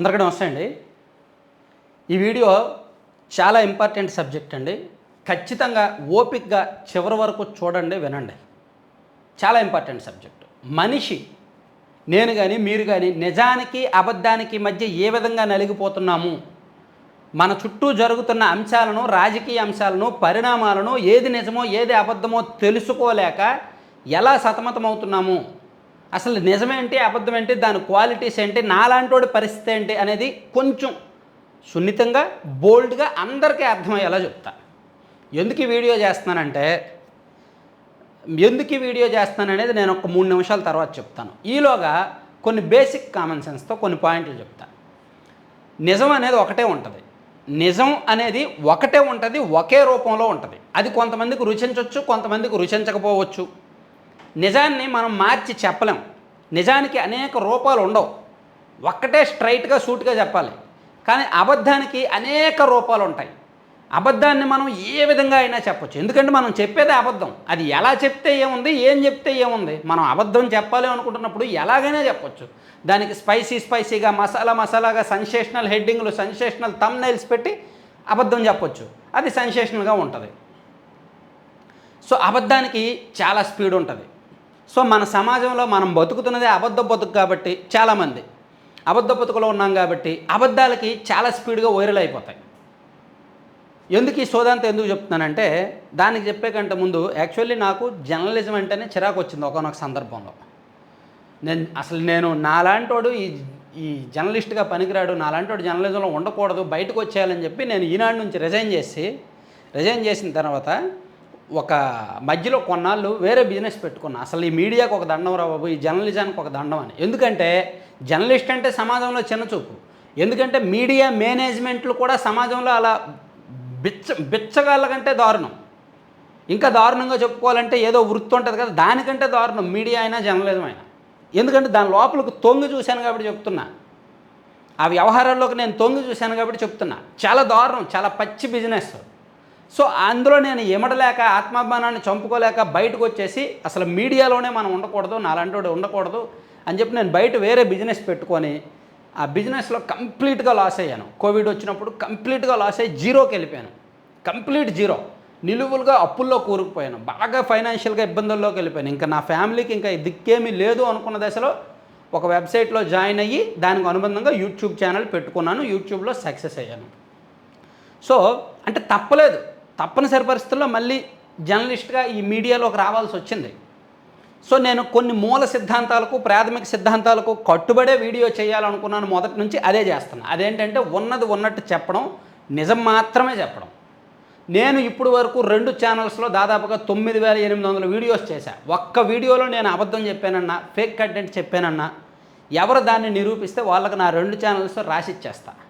అందరికీ నమస్తే అండి. ఈ వీడియో చాలా ఇంపార్టెంట్ సబ్జెక్ట్ అండి. ఖచ్చితంగా ఓపిక్గా చివరి వరకు చూడండి వినండి. చాలా ఇంపార్టెంట్ సబ్జెక్ట్. మనిషి నేను కానీ మీరు కానీ నిజానికి అబద్ధానికి మధ్య ఏ విధంగా నలిగిపోతున్నాము? మన చుట్టూ జరుగుతున్న అంశాలను రాజకీయ అంశాలను పరిణామాలను ఏది నిజమో ఏది అబద్ధమో తెలుసుకోలేక ఎలా సతమతమవుతున్నాము? అసలు నిజమేంటి అబద్ధం ఏంటి దాని క్వాలిటీస్ ఏంటి నాలాంటి పరిస్థితి ఏంటి అనేది కొంచెం సున్నితంగా బోల్డ్గా అందరికీ అర్థమయ్యేలా చెప్తా. ఎందుకు ఈ వీడియో చేస్తున్నానంటే ఎందుకు ఈ వీడియో చేస్తాను అనేది నేను ఒక మూడు నిమిషాల తర్వాత చెప్తాను. ఈలోగా కొన్ని బేసిక్ కామన్ సెన్స్తో కొన్ని పాయింట్లు చెప్తా. నిజం అనేది ఒకటే ఉంటుంది. నిజం అనేది ఒకటే ఉంటుంది ఒకే రూపంలో ఉంటుంది. అది కొంతమందికి రుచించవచ్చు కొంతమందికి రుచించకపోవచ్చు. నిజాన్ని మనం మార్చి చెప్పలేం. నిజానికి అనేక రూపాలు ఉండవు. ఒక్కటే స్ట్రైట్గా సూట్గా చెప్పాలి. కానీ అబద్ధానికి అనేక రూపాలు ఉంటాయి. అబద్ధాన్ని మనం ఏ విధంగా అయినా చెప్పచ్చు. ఎందుకంటే మనం చెప్పేదే అబద్ధం. అది ఎలా చెప్తే ఏముంది ఏం చెప్తే ఏముంది? మనం అబద్ధం చెప్పాలి అనుకుంటున్నప్పుడు ఎలాగైనా చెప్పొచ్చు. దానికి స్పైసీ స్పైసీగా మసాలా మసాలాగా సెన్సేషనల్ హెడ్డింగ్లు సెన్సేషనల్ తమ్నైల్స్ పెట్టి అబద్ధం చెప్పొచ్చు. అది సెన్సేషనల్గా ఉంటుంది. సో అబద్ధానికి చాలా స్పీడ్ ఉంటుంది. సో మన సమాజంలో మనం బతుకుతున్నదే అబద్ధ బతుకు కాబట్టి చాలామంది. అబద్ధ బతుకులో ఉన్నాం కాబట్టి అబద్ధాలకి చాలా స్పీడ్గా వైరల్ అయిపోతాయి. ఎందుకు ఈ సోదాంత ఎందుకు చెప్తున్నానంటే దానికి చెప్పే కంటే ముందు యాక్చువల్లీ నాకు జర్నలిజం అంటేనే చిరాకు వచ్చింది ఒకనొక సందర్భంలో. నేను అసలు నేను నాలాంటోడు ఈ ఈ జర్నలిస్ట్గా పనికిరాడు నాలాంటోడు జర్నలిజంలో ఉండకూడదు బయటకు వచ్చేయాలని చెప్పి నేను ఈనాడు నుంచి రిజైన్ చేసి రిజైన్ చేసిన తర్వాత ఒక మధ్యలో కొన్నాళ్ళు వేరే బిజినెస్ పెట్టుకున్నా. అసలు ఈ మీడియాకు ఒక దండం రా బాబు ఈ జర్నలిజానికి ఒక దండం అని. ఎందుకంటే జర్నలిస్ట్ అంటే సమాజంలో చిన్నచూపు ఎందుకంటే మీడియా మేనేజ్మెంట్లు కూడా సమాజంలో అలా బిచ్చ బిచ్చగాళ్ళ కంటే దారుణం. ఇంకా దారుణంగా చెప్పుకోవాలంటే ఏదో వృత్తి ఉంటుంది కదా దానికంటే దారుణం మీడియా అయినా జర్నలిజం అయినా. ఎందుకంటే దాని లోపలికి తొంగి చూశాను కాబట్టి చెప్తున్నా. ఆ వ్యవహారాల్లోకి నేను తొంగి చూశాను కాబట్టి చెప్తున్నా. చాలా దారుణం చాలా పచ్చి బిజినెస్. సో అందులో నేను ఎమడలేక ఆత్మాభిమానాన్ని చంపుకోలేక బయటకు వచ్చేసి అసలు మీడియాలోనే మనం ఉండకూడదు నాలంటోడు ఉండకూడదు అని చెప్పి నేను బయట వేరే బిజినెస్ పెట్టుకొని ఆ బిజినెస్లో కంప్లీట్గా లాస్ అయ్యాను. కోవిడ్ వచ్చినప్పుడు కంప్లీట్గా లాస్ అయ్యి జీరోకి వెళ్ళిపోయాను. Complete zero. నిలువులుగా అప్పుల్లో కూరుకుపోయాను. బాగా ఫైనాన్షియల్గా ఇబ్బందుల్లోకి వెళ్ళిపోయాను. ఇంకా నా ఫ్యామిలీకి ఇంకా దిక్కేమీ లేదు అనుకున్న దశలో ఒక వెబ్సైట్లో జాయిన్ అయ్యి దానికి అనుబంధంగా యూట్యూబ్ ఛానల్ పెట్టుకున్నాను. యూట్యూబ్లో సక్సెస్ అయ్యాను. సో అంటే తప్పలేదు. తప్పనిసరి పరిస్థితుల్లో మళ్ళీ జర్నలిస్ట్గా ఈ మీడియాలోకి రావాల్సి వచ్చింది. సో నేను కొన్ని మూల సిద్ధాంతాలకు ప్రాథమిక సిద్ధాంతాలకు కట్టుబడే వీడియో చేయాలనుకున్నాను మొదటి నుంచి అదే చేస్తాను అదేంటంటే ఉన్నది ఉన్నట్టు చెప్పడం నిజం మాత్రమే చెప్పడం. నేను ఇప్పుడు వరకు రెండు ఛానల్స్లో దాదాపుగా తొమ్మిది వేల ఎనిమిది వందల వీడియోస్ చేశాను ఒక్క వీడియోలో నేను అబద్ధం చెప్పానన్నా ఫేక్ కంటెంట్ చెప్పానన్నా ఎవరు దాన్ని నిరూపిస్తే వాళ్ళకి నా రెండు ఛానల్స్ రాసిచ్చేస్తాను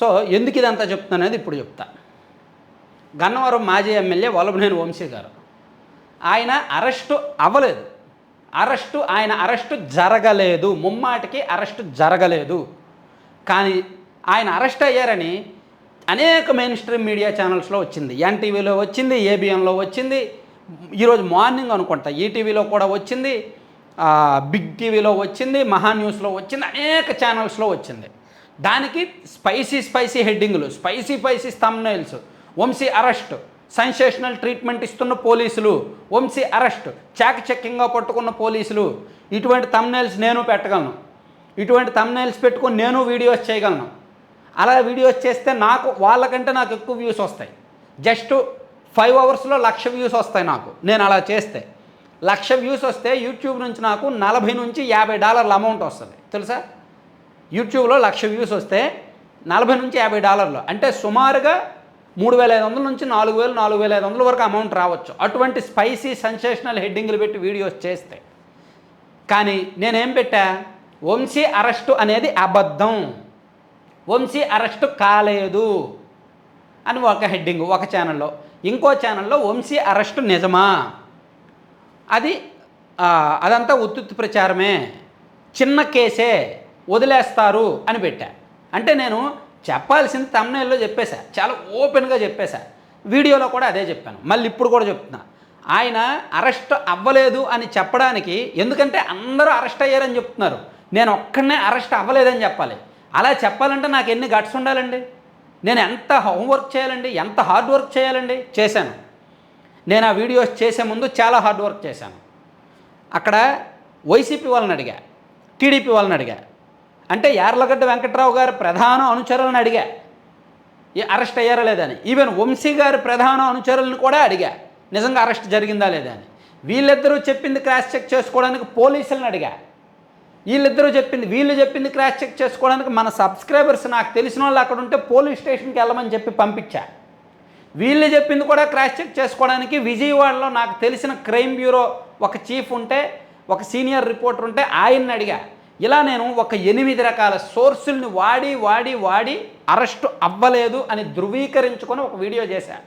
సో ఎందుకు ఇదంతా చెప్తున్నాను అనేది ఇప్పుడు చెప్తా. గన్నవరం మాజీ ఎమ్మెల్యే వల్లభనేని వంశీ గారు. ఆయన అరెస్టు అవ్వలేదు. అరెస్టు ఆయన అరెస్టు జరగలేదు. ముమ్మాటికి అరెస్టు జరగలేదు. కానీ ఆయన అరెస్ట్ అయ్యారని అనేక మెయిన్ స్ట్రీమ్ మీడియా ఛానల్స్లో వచ్చింది. ఎన్టీవీలో వచ్చింది ఏబిఎన్లో వచ్చింది. ఈరోజు మార్నింగ్ అనుకుంటా ఈటీవీలో కూడా వచ్చింది. బిగ్ టీవీలో వచ్చింది మహా న్యూస్లో వచ్చింది అనేక ఛానల్స్లో వచ్చింది. దానికి spicy spicy హెడ్డింగ్లు spicy spicy thumbnails Vamsi arrest sensational treatment ఇస్తున్న పోలీసులు వంశీ అరెస్ట్ చాకచక్యంగా పట్టుకున్న పోలీసులు. ఇటువంటి తమ్నైల్స్ నేను పెట్టగలను. ఇటువంటి తమ్నైల్స్ పెట్టుకొని నేను వీడియోస్ చేయగలను. అలా వీడియోస్ చేస్తే నాకు వాళ్ళకంటే నాకు ఎక్కువ వ్యూస్ వస్తాయి. జస్ట్ ఫైవ్ అవర్స్లో లక్ష వ్యూస్ వస్తాయి నాకు. నేను అలా చేస్తే. లక్ష వ్యూస్ వస్తే యూట్యూబ్ నుంచి నాకు నలభై నుంచి యాభై డాలర్ల అమౌంట్ వస్తుంది. తెలుసా? యూట్యూబ్లో లక్ష వ్యూస్ వస్తే నలభై నుంచి యాభై డాలర్లు. అంటే సుమారుగా మూడు వేల ఐదు వందల నుంచి నాలుగు వేలు నాలుగు వేల ఐదు వందల వరకు అమౌంట్ రావచ్చు. అటువంటి స్పైసీ సెన్సేషనల్ హెడ్డింగ్లు పెట్టి వీడియోస్ చేస్తే. కానీ నేనేం పెట్టా? వంశీ అరెస్టు అనేది అబద్ధం. వంశీ అరెస్టు కాలేదు అని ఒక హెడ్డింగ్ ఒక ఛానల్లో ఇంకో ఛానల్లో వంశీ అరెస్టు నిజమా? అది అదంతా ఉత్తుత్తి ప్రచారమే. చిన్న కేసే. వదిలేస్తారు అని పెట్టా. అంటే నేను చెప్పాల్సింది తమ్నేల్లో చెప్పేశా. చాలా ఓపెన్గా చెప్పేశా. వీడియోలో కూడా అదే చెప్పాను. మళ్ళీ ఇప్పుడు కూడా చెప్తున్నా. ఆయన అరెస్ట్ అవ్వలేదు అని చెప్పడానికి ఎందుకంటే అందరూ అరెస్ట్ అయ్యారని చెప్తున్నారు. నేను ఒక్కడనే అరెస్ట్ అవ్వలేదని చెప్పాలి. అలా చెప్పాలంటే నాకు ఎన్ని గట్స్ ఉండాలండి? నేను ఎంత హోంవర్క్ చేయాలండి? ఎంత హార్డ్ వర్క్ చేయాలండి? చేశాను. నేను ఆ వీడియోస్ చేసే ముందు చాలా హార్డ్ వర్క్ చేశాను. అక్కడ వైసీపీ వాళ్ళని అడిగా. టీడీపీ వాళ్ళని అడిగా. అంటే యార్లగడ్డ వెంకట్రావు గారి ప్రధాన అనుచరులను అడిగా. ఏ అరెస్ట్ అయ్యారా లేదని ఈవెన్ వంశీ గారి ప్రధాన అనుచరులను కూడా అడిగా. నిజంగా అరెస్ట్ జరిగిందా లేదా అని. వీళ్ళిద్దరూ చెప్పింది క్రాస్ చెక్ చేసుకోవడానికి పోలీసులను అడిగా. వీళ్ళిద్దరూ చెప్పింది వీళ్ళు చెప్పింది క్రాస్ చెక్ చేసుకోవడానికి మన సబ్స్క్రైబర్స్ నాకు తెలిసిన వాళ్ళు అక్కడ ఉంటే పోలీస్ స్టేషన్కి వెళ్ళమని చెప్పి పంపించా. వీళ్ళు చెప్పింది కూడా క్రాస్ చెక్ చేసుకోవడానికి విజయవాడలో నాకు తెలిసిన క్రైమ్ బ్యూరో ఒక చీఫ్ ఉంటే ఒక సీనియర్ రిపోర్టర్ ఉంటే ఆయన్ని అడిగా. ఇలా నేను ఒక ఎనిమిది రకాల సోర్సుల్ని వాడి వాడి వాడి అరెస్టు అవ్వలేదు అని ధృవీకరించుకొని ఒక వీడియో చేశాను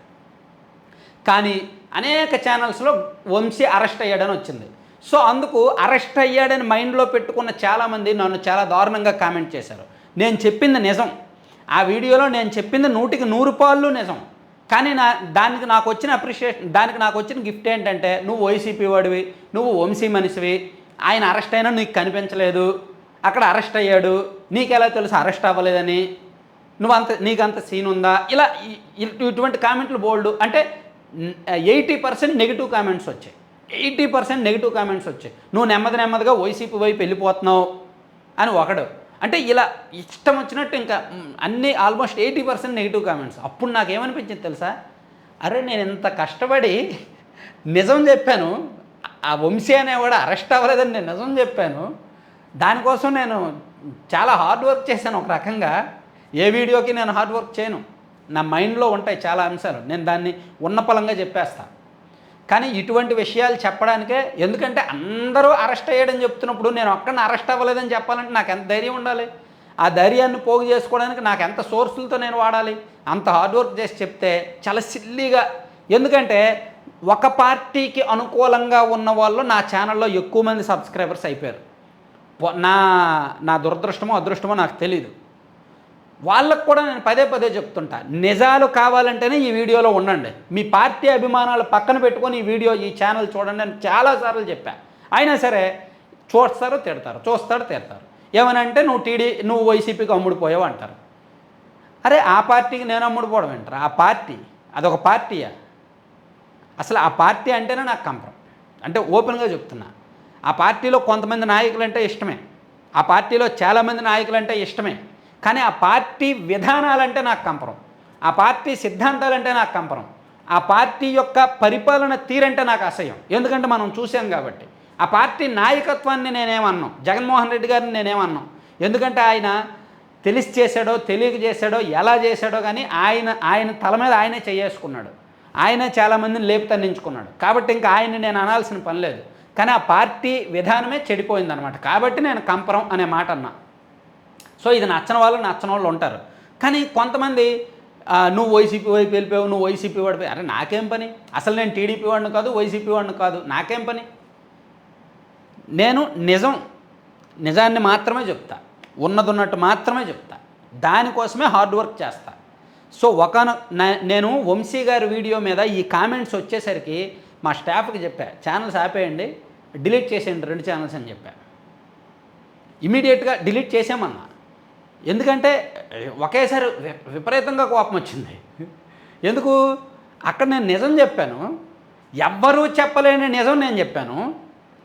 కానీ అనేక ఛానల్స్లో వంశీ అరెస్ట్ అయ్యాడని వచ్చింది. సో అందుకు అరెస్ట్ అయ్యాడని మైండ్లో పెట్టుకున్న చాలామంది నన్ను చాలా దారుణంగా కామెంట్ చేశారు. నేను చెప్పింది నిజం. ఆ వీడియోలో నేను చెప్పింది నూటికి నూరు పాళ్ళు నిజం. కానీ నా దానికి నాకు వచ్చిన అప్రిషియేషన్ దానికి నాకు వచ్చిన గిఫ్ట్ ఏంటంటే నువ్వు వైసీపీ వాడివి నువ్వు వంశీ మనిషివి ఆయన అరెస్ట్ అయినా నీకు కనిపించలేదు. అక్కడ అరెస్ట్ అయ్యాడు. నీకెలా తెలుసు అరెస్ట్ అవ్వలేదని? నువ్వు అంత నీకు అంత సీన్ ఉందా? ఇలా ఇటువంటి కామెంట్లు బోల్డ్. అంటే ఎయిటీ పర్సెంట్ నెగిటివ్ కామెంట్స్ వచ్చాయి. ఎయిటీ పర్సెంట్ నెగిటివ్ కామెంట్స్ వచ్చాయి. నువ్వు నెమ్మది నెమ్మదిగా వైసీపీ వైపు వెళ్ళిపోతున్నావు అని ఒకడు. అంటే ఇలా ఇష్టం వచ్చినట్టు ఇంకా అన్ని almost eighty percent negative comments. అప్పుడు నాకు ఏమనిపించింది తెలుసా? అరే నేను ఇంత కష్టపడి నిజం చెప్పాను. ఆ వంశీ అనేవాడు అరెస్ట్ అవ్వలేదని నేను నిజం చెప్పాను. దానికోసం నేను చాలా హార్డ్ వర్క్ చేశాను ఒక రకంగా. ఏ వీడియోకి నేను హార్డ్ వర్క్ చేయను. నా మైండ్లో ఉంటాయి చాలా అంశాలు. నేను దాన్ని ఉన్నపలంగా చెప్పేస్తాను కానీ ఇటువంటి విషయాలు చెప్పడానికే ఎందుకంటే అందరూ అరెస్ట్ అయ్యాడని చెప్తున్నప్పుడు నేను ఒక్కడిని అరెస్ట్ అవ్వలేదని చెప్పాలంటే నాకు ఎంత ధైర్యం ఉండాలి? ఆ ధైర్యాన్ని పోగు చేసుకోవడానికి నాకు ఎంత సోర్సులతో నేను వాడాలి? అంత హార్డ్ వర్క్ చేసి చెప్తే చాలా సిల్లీగా ఎందుకంటే ఒక పార్టీకి అనుకూలంగా ఉన్న వాళ్ళు నా ఛానల్లో ఎక్కువ మంది సబ్స్క్రైబర్స్ అయిపోయారు. నా నా దురదృష్టమో అదృష్టమో నాకు తెలీదు. వాళ్ళకు కూడా నేను పదే పదే చెప్తుంటా నిజాలు కావాలంటేనే ఈ వీడియోలో ఉండండి. మీ పార్టీ అభిమానాలు పక్కన పెట్టుకొని ఈ వీడియో ఈ ఛానల్ చూడండి అని చాలాసార్లు చెప్పా. అయినా సరే చూస్తారు తిడతారు చూస్తారు తిడతారు. ఏమనంటే నువ్వు టీడీ నువ్వు వైసీపీకి అమ్ముడుపోయావు అంటారు. అరే ఆ పార్టీకి నేను అమ్ముడుపోవడం ఏంటారు? ఆ పార్టీ అదొక పార్టీయా? అసలు ఆ పార్టీ అంటేనే నాకు కంపరం అంటే ఓపెన్గా చెప్తున్నా. ఆ పార్టీలో కొంతమంది నాయకులు అంటే ఇష్టమే. ఆ పార్టీలో చాలామంది నాయకులు అంటే ఇష్టమే. కానీ ఆ పార్టీ విధానాలంటే నాకు కంపరం. ఆ పార్టీ సిద్ధాంతాలంటే నాకు కంపరం. ఆ పార్టీ యొక్క పరిపాలన తీరంటే నాకు అసహ్యం. ఎందుకంటే మనం చూసాం కాబట్టి. ఆ పార్టీ నాయకత్వాన్ని నేనేమన్నాం? జగన్మోహన్ రెడ్డి గారిని నేనేమన్నాం? ఎందుకంటే ఆయన తెలిసి చేశాడో తెలియక చేశాడో ఎలా చేశాడో కానీ ఆయన ఆయన తల మీద ఆయనే చేసుకున్నాడు ఆయనే చాలామందిని లేపుతన్నించుకున్నాడు కాబట్టి ఇంకా ఆయన్ని నేను అనాల్సిన పని లేదు. కానీ ఆ పార్టీ విధానమే చెడిపోయిందనమాట కాబట్టి నేను కంపరం అనే మాట అన్నా. సో ఇది నచ్చని వాళ్ళు నచ్చని వాళ్ళు ఉంటారు. కానీ కొంతమంది నువ్వు వైసీపీ వైపు వెళ్ళిపోయావు నువ్వు వైసీపీ వాడిపోయి అరే నాకేం పని? అసలు నేను టీడీపీ వాడిని కాదు వైసీపీ వాడిని కాదు. నాకేం పని? నేను నిజం నిజాన్ని మాత్రమే చెప్తా. ఉన్నది ఉన్నట్టు మాత్రమే చెప్తా. దానికోసమే హార్డ్ వర్క్ చేస్తా. సో ఒక నేను వంశీ గారి వీడియో మీద ఈ కామెంట్స్ వచ్చేసరికి మా స్టాఫ్కి చెప్పా ఛానల్స్ ఆపేయండి డిలీట్ చేసేయండి రెండు ఛానల్స్ అని చెప్పా. ఇమీడియట్గా డిలీట్ చేసామన్నా ఎందుకంటే ఒకేసారి విపరీతంగా కోపం వచ్చింది. ఎందుకు? అక్కడ నేను నిజం చెప్పాను. ఎవ్వరూ చెప్పలేని నిజం నేను చెప్పాను.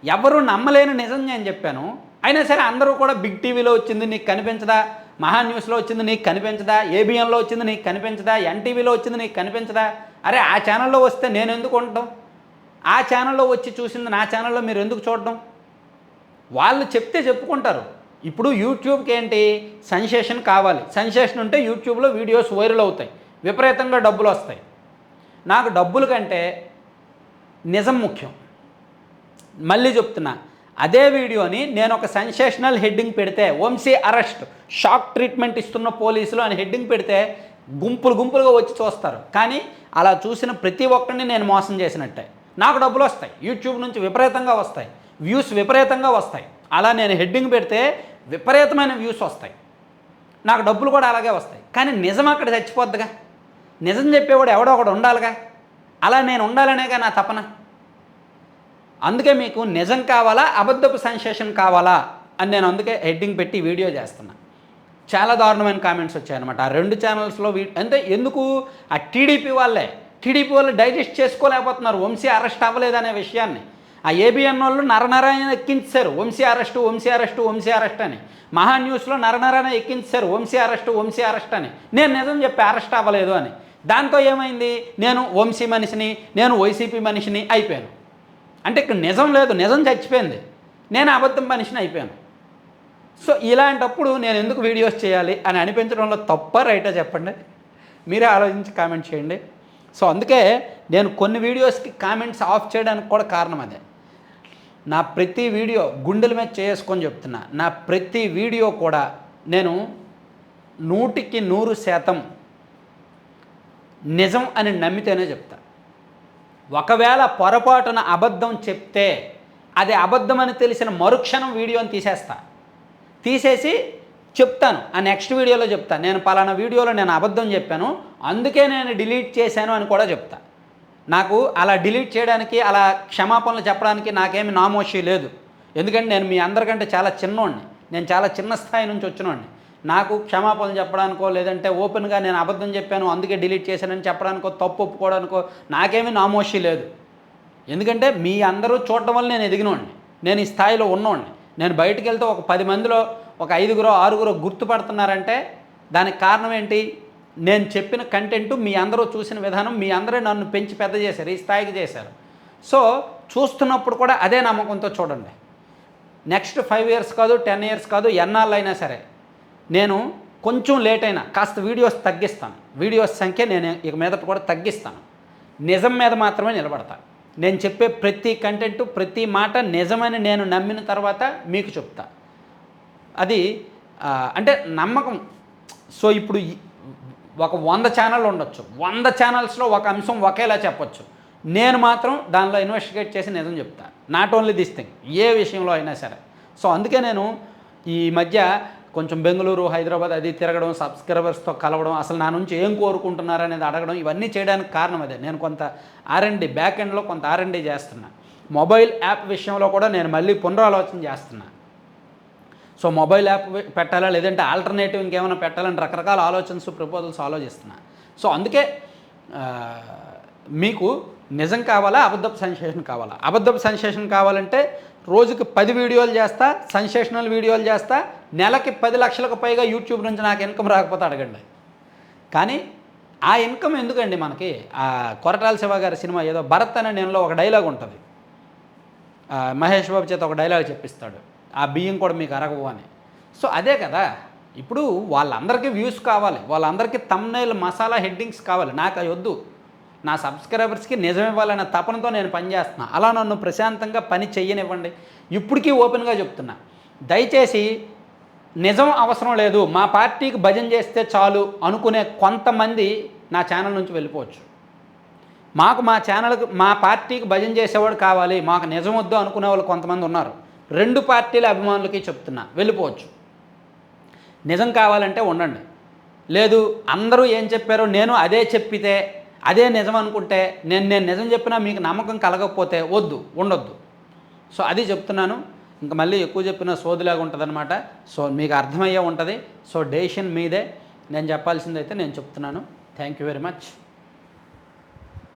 ఎవ్వరూ నమ్మలేని నిజం నేను చెప్పాను. అయినా సరే అందరూ కూడా బిగ్ టీవీలో వచ్చింది నీకు కనిపించదా? మహా న్యూస్లో వచ్చింది నీకు కనిపించదా? ఏబిఎన్లో వచ్చింది నీకు కనిపించదా? ఎన్టీవీలో వచ్చింది నీకు కనిపించదా? అరే ఆ ఛానల్లో వస్తే నేను ఎందుకు ఉండటం ఆ ఛానల్లో వచ్చి చూసింది నా ఛానల్లో మీరు ఎందుకు చూడడం? వాళ్ళు చెప్తే చెప్పుకుంటారు. ఇప్పుడు యూట్యూబ్కి ఏంటి? సెన్సేషన్ కావాలి. సెన్సేషన్ ఉంటే యూట్యూబ్లో వీడియోస్ వైరల్ అవుతాయి. విపరీతంగా డబ్బులు వస్తాయి. నాకు డబ్బుల కంటే నిజం ముఖ్యం. మళ్ళీ చెప్తున్నా. అదే వీడియోని నేను ఒక సెన్సేషనల్ హెడ్డింగ్ పెడితే వంశీ అరెస్ట్ షాక్ ట్రీట్మెంట్ ఇస్తున్న పోలీసులు అని హెడ్డింగ్ పెడితే గుంపులు గుంపులుగా వచ్చి చూస్తారు. కానీ అలా చూసిన ప్రతి ఒక్కరిని నేను మోసం చేసినట్టే. నాకు డబ్బులు వస్తాయి. యూట్యూబ్ నుంచి విపరీతంగా వస్తాయి. వ్యూస్ విపరీతంగా వస్తాయి. అలా నేను హెడ్డింగ్ పెడితే విపరీతమైన వ్యూస్ వస్తాయి. నాకు డబ్బులు కూడా అలాగే వస్తాయి. కానీ నిజం అక్కడ చచ్చిపోద్దిగా? నిజం చెప్పేవాడు ఎవడో ఒకడు ఉండాలిగా? అలా నేను ఉండాలనేగా నా తపన? అందుకే మీకు నిజం కావాలా అబద్ధపు సెన్సేషన్ కావాలా అని నేను అందుకే హెడ్డింగ్ పెట్టి వీడియో చేస్తున్నా. చాలా దారుణమైన కామెంట్స్ వచ్చాయన్నమాట. ఆ రెండు ఛానల్స్లో వీ అంటే ఎందుకు? ఆ టీడీపీ వాళ్ళే. టీడీపీ వాళ్ళు డైజెస్ట్ చేసుకోలేకపోతున్నారు. వంశీ అరెస్ట్ అవ్వలేదనే విషయాన్ని. ఆ ఏబిఎన్ వాళ్ళు నరనరాయణ ఎక్కించారు Vamsi arrest Vamsi arrest Vamsi arrest అని. మహా న్యూస్లో నరనరాయణ ఎక్కించారు వంశీ అరెస్టు వంశీ అరెస్ట్ అని. నేను నిజం చెప్పి అరెస్ట్ అవ్వలేదు అని. దాంతో ఏమైంది? నేను వంశీ మనిషిని నేను వైసీపీ మనిషిని అయిపోయాను. అంటే ఇక్కడ నిజం లేదు నిజం చచ్చిపోయింది. నేను అబద్ధం మనిషిని అయిపోయాను. సో ఇలాంటప్పుడు నేను ఎందుకు వీడియోస్ చేయాలి అని అనిపించడంలో తప్ప రైటా చెప్పండి. మీరే ఆలోచించి కామెంట్ చేయండి. సో అందుకే నేను కొన్ని వీడియోస్కి కామెంట్స్ ఆఫ్ చేయడానికి కూడా కారణం అదే. నా ప్రతి వీడియో గుండెల మీద చేసుకొని చెప్తున్నా. నా ప్రతి వీడియో కూడా నేను నూటికి నూరు శాతం నిజం అని నమ్మితేనే చెప్తా. ఒకవేళ పొరపాటున అబద్ధం చెప్తే అది అబద్ధమని తెలిసిన మరుక్షణం వీడియోని తీసేస్తా. తీసేసి చెప్తాను. ఆ నెక్స్ట్ వీడియోలో చెప్తాను నేను పలానా వీడియోలో నేను అబద్ధం చెప్పాను. అందుకే నేను డిలీట్ చేశాను అని కూడా చెప్తా. నాకు అలా డిలీట్ చేయడానికి అలా క్షమాపణలు చెప్పడానికి నాకేమి నామోషి లేదు. ఎందుకంటే నేను మీ అందరికంటే చాలా చిన్నోడిని. నేను చాలా చిన్న స్థాయి నుంచి వచ్చినోడిని. నాకు క్షమాపణలు చెప్పడానికో లేదంటే ఓపెన్గా నేను అబద్ధం చెప్పాను అందుకే డిలీట్ చేశానని చెప్పడానికో తప్పు ఒప్పుకోవడానికో నాకేమీ నామోషి లేదు. ఎందుకంటే మీ అందరూ చూడటం వల్ల నేను ఎదిగినోడిని. నేను ఈ స్థాయిలో ఉన్నోడిని. నేను బయటకు వెళ్తే ఒక పది మందిలో ఒక ఐదుగురో ఆరుగురో గుర్తుపడుతున్నారంటే దానికి కారణం ఏంటి? నేను చెప్పిన కంటెంట్ మీ అందరూ చూసిన విధానం మీ అందరూ నన్ను పెంచి పెద్ద చేశారు ఈ స్థాయికి చేశారు. సో చూస్తున్నప్పుడు కూడా అదే నమ్మకంతో చూడండి. నెక్స్ట్ ఫైవ్ ఇయర్స్ కాదు టెన్ ఇయర్స్ కాదు ఎన్నాళ్ళు అయినా సరే నేను కొంచెం లేట్ అయినా కాస్త వీడియోస్ తగ్గిస్తాను. వీడియోస్ సంఖ్య నేను ఇక మీద కూడా తగ్గిస్తాను. నిజం మీద మాత్రమే నిలబడతాను నేను చెప్పే ప్రతి కంటెంట్ ప్రతి మాట నిజమని నేను నమ్మిన తర్వాత మీకు చెప్తా. అది అంటే నమ్మకం. సో ఇప్పుడు ఒక వంద ఛానల్ ఉండొచ్చు. వంద ఛానల్స్లో ఒక అంశం ఒకేలా చెప్పొచ్చు. నేను మాత్రం దానిలో ఇన్వెస్టిగేట్ చేసి నిజం చెప్తాను నాట్ ఓన్లీ దిస్ థింగ్ ఏ విషయంలో అయినా సరే. సో అందుకే నేను ఈ మధ్య కొంచెం బెంగళూరు హైదరాబాద్ అది తిరగడం సబ్స్క్రైబర్స్తో కలవడం అసలు నా నుంచి ఏం కోరుకుంటున్నారు అనేది అడగడం ఇవన్నీ చేయడానికి కారణం అదే. నేను కొంత ఆర్ఎండి బ్యాక్ ఎండ్లో కొంత ఆర్ఎండి చేస్తున్నా. మొబైల్ యాప్ విషయంలో కూడా నేను మళ్ళీ పునరాలోచన చేస్తున్నా. సో మొబైల్ యాప్ పెట్టాలా లేదంటే ఆల్టర్నేటివ్ ఇంకేమైనా పెట్టాలని రకరకాల ఆలోచనస్ ప్రపోజల్స్ ఆలోచిస్తున్నా. సో అందుకే మీకు నిజం కావాలా అబద్ధపు సెన్సేషన్ కావాలా? అబద్ధపు సెన్సేషన్ కావాలంటే రోజుకి పది వీడియోలు చేస్తా సెన్సేషనల్ వీడియోలు చేస్తా నెలకి పది లక్షలకు పైగా యూట్యూబ్ నుంచి నాకు ఇన్కమ్ రాకపోతే అడగండి. కానీ ఆ ఇన్కమ్ ఎందుకండి మనకి? ఆ కొరటాల శివ గారి సినిమా ఏదో భరత్ అనే నేనులో ఒక డైలాగ్ ఉంటుంది. మహేష్ బాబు చేత ఒక డైలాగ్ చెప్పిస్తాడు. ఆ బియ్యం కూడా మీకు అరగవు అని. సో అదే కదా. ఇప్పుడు వాళ్ళందరికీ వ్యూస్ కావాలి. వాళ్ళందరికీ తమ్నైల్ మసాలా హెడ్డింగ్స్ కావాలి. నాకు అవి వద్దు. నా సబ్స్క్రైబర్స్కి నిజం ఇవ్వాలనే తపనతో నేను పనిచేస్తున్నా. అలా నన్ను ప్రశాంతంగా పని చెయ్యనివ్వండి ఇప్పటికీ ఓపెన్గా చెప్తున్నా. దయచేసి నిజం అవసరం లేదు. మా పార్టీకి భజన చేస్తే చాలు అనుకునే కొంతమంది నా ఛానల్ నుంచి వెళ్ళిపోవచ్చు. మాకు మా ఛానల్కి మా పార్టీకి భజన చేసేవాడు కావాలి. మాకు నిజం వద్దు అనుకునే వాళ్ళు కొంతమంది ఉన్నారు. రెండు పార్టీల అభిమానులకి చెప్తున్నా వెళ్ళిపోవచ్చు. నిజం కావాలంటే ఉండండి. లేదు అందరూ ఏం చెప్పారో నేను అదే చెప్పితే అదే నిజం అనుకుంటే నేను నేను నిజం చెప్పినా మీకు నమ్మకం కలగకపోతే వద్దు ఉండొద్దు. సో అది చెప్తున్నాను. ఇంకా మళ్ళీ ఎక్కువ చెప్పిన సోదిలాగా ఉంటుందన్నమాట. సో మీకు అర్థమయ్యే ఉంటుంది. సో డెసిషన్ మీదే. నేను చెప్పాల్సిందైతే నేను చెప్తున్నాను. Thank you very much